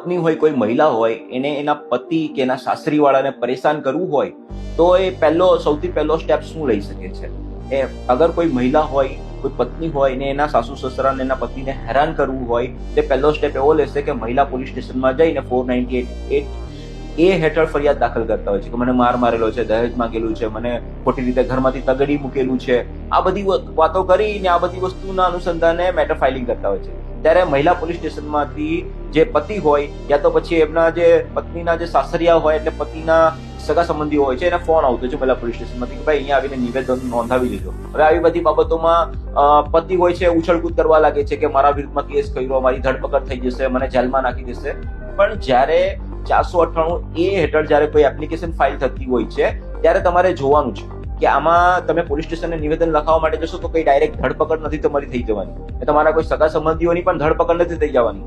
પત્ની હોય કોઈ મહિલા હોય, એને એના પતિ કે એના સાસરીવાળાને પરેશાન કરવું હોય, તો એ પહેલો, સૌથી પહેલો સ્ટેપ શું લઈ શકે છે? એ અગર કોઈ મહિલા હોય, કોઈ પત્ની હોય, ને એના સાસુ સસરાને એના પતિને હેરાન કરવું હોય, તે પહેલો સ્ટેપ એવો લેશે કે મહિલા પોલીસ સ્ટેશનમાં જઈને ફોર નાઇન્ટી એટ એ હેઠળ ફરિયાદ દાખલ કરતા હોય છે કે મને માર મારેલો છે, દહેજ માંગેલું છે, મને ખોટી રીતે ઘરમાંથી તગડી મૂકેલું છે. આ બધી વાતો કરીને આ બધી વસ્તુના અનુસંધાને મેટર ફાઇલિંગ કરતા હોય છે. ત્યારે મહિલા પોલીસ સ્ટેશનમાંથી જે પતિ હોય, યા તો પછી એમના જે પત્નીના જે સાસરિયા હોય, એટલે પતિના સગા સંબંધીઓ હોય છે, એને ફોન આવતો છે મહિલા પોલીસ સ્ટેશનમાંથી કે ભાઈ અહીંયા આવીને નિવેદન નોંધાવી લેજો હવે આવી બધી બાબતોમાં પતિ હોય છે, ઉછળકૂદ કરવા લાગે છે કે મારા વિરુદ્ધમાં કેસ કર્યો, મારી ધરપકડ થઈ જશે, મને જેલમાં નાખી દેશે. પણ જ્યારે ચારસો અઠ્ઠાણું એ હેઠળ જ્યારે કોઈ એપ્લિકેશન ફાઇલ થતી હોય છે, ત્યારે તમારે જોવાનું છે કે આમાં તમે પોલીસ સ્ટેશનને નિવેદન લખાવવા માટે જશો તો કઈ ડાયરેક્ટ ધરપકડ નથી તમારી થઈ જવાની. તમારા કોઈ સગા સંબંધીઓની પણ ધરપકડ નથી થઈ જવાની.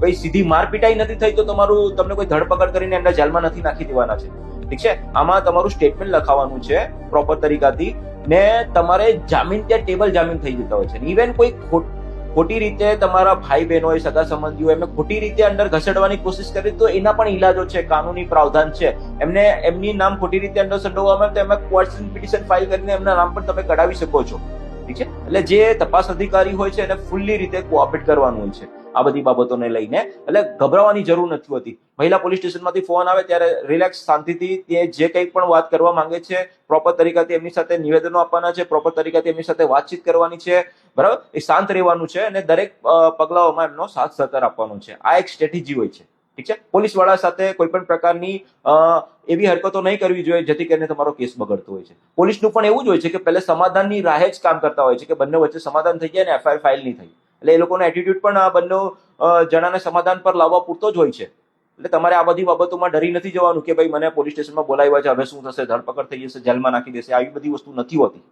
કોઈ સીધી મારપીટાઈ નથી થઈ તો તમારું, તમને કોઈ ધરપકડ કરીને એમને જેલમાં નથી નાખી દેવાના છે. ઠીક છે? આમાં તમારું સ્ટેટમેન્ટ લખાવવાનું છે પ્રોપર તરીકાથી. ને તમારે જામીન, ત્યાં ટેબલ જામીન થઈ જતા હોય છે. ઇવન કોઈ ખોટ- ખોટી રીતે તમારા ભાઈ બહેનો હોય સગા સંબંધીઓ એમને ખોટી રીતે અંદર ઘસેડવાની કોશિશ કરી તો એના પણ ઈલાજો છે, કાનૂની પ્રાવધાન છે. એમને એમની નામ ખોટી રીતે અંદર સંડોવવામાં તો એમાં કોર્ટ પિટિશન ફાઇલ કરીને એમના નામ પણ તમે કઢાવી શકો છો. ઠીક છે? એટલે જે તપાસ અધિકારી હોય છે એને ફૂલ્લી રીતે કોઓપરેટ કરવાનું હોય છે. આ બધી બાબતોને લઈને. એટલે ગભરાવાની જરૂર નથી હોતી. મહિલા પોલીસ સ્ટેશનમાંથી ફોન આવે ત્યારે રિલેક્સ શાંતિથી તે જે કંઈ પણ વાત કરવા માંગે છે પ્રોપર તરીકાથી એમની સાથે નિવેદનો આપવાના છે પ્રોપર તરીકાથી એમની સાથે વાતચીત કરવાની છે, બરાબર? એ શાંત રહેવાનું છે અને દરેક પગલાઓમાં એમનો સાથ સહકાર આપવાનો છે. આ એક સ્ટ્રેટેજી હોય છે. ઠીક છે? પોલીસવાળા સાથે કોઈ પણ પ્રકારની એવી હરકતો નહીં કરવી જોઈએ જેથી કરીને તમારો કેસ બગડતો હોય છે. પોલીસનું પણ એવું જ હોય છે કે પહેલે સમાધાનની રાહે જ કામ કરતા હોય છે કે બંને વચ્ચે સમાધાન થઈ જાય ને એફઆઈઆર ફાઇલ નહીં થઈ. એટલે એ લોકોનો એટીટ્યુડ પણ આ બંને જણાને સમાધાન પર લાવવા પૂરતો જ હોય છે. એટલે તમારે આ બધી બાબતોમાં ડરી નથી જવાનું કે ભાઈ મને પોલીસ સ્ટેશનમાં બોલાવ્યા છે, હવે શું થશે, ધરપકડ થઈ જશે, જેલમાં નાખી દેશે, આવી બધી વસ્તુ નથી હોતી.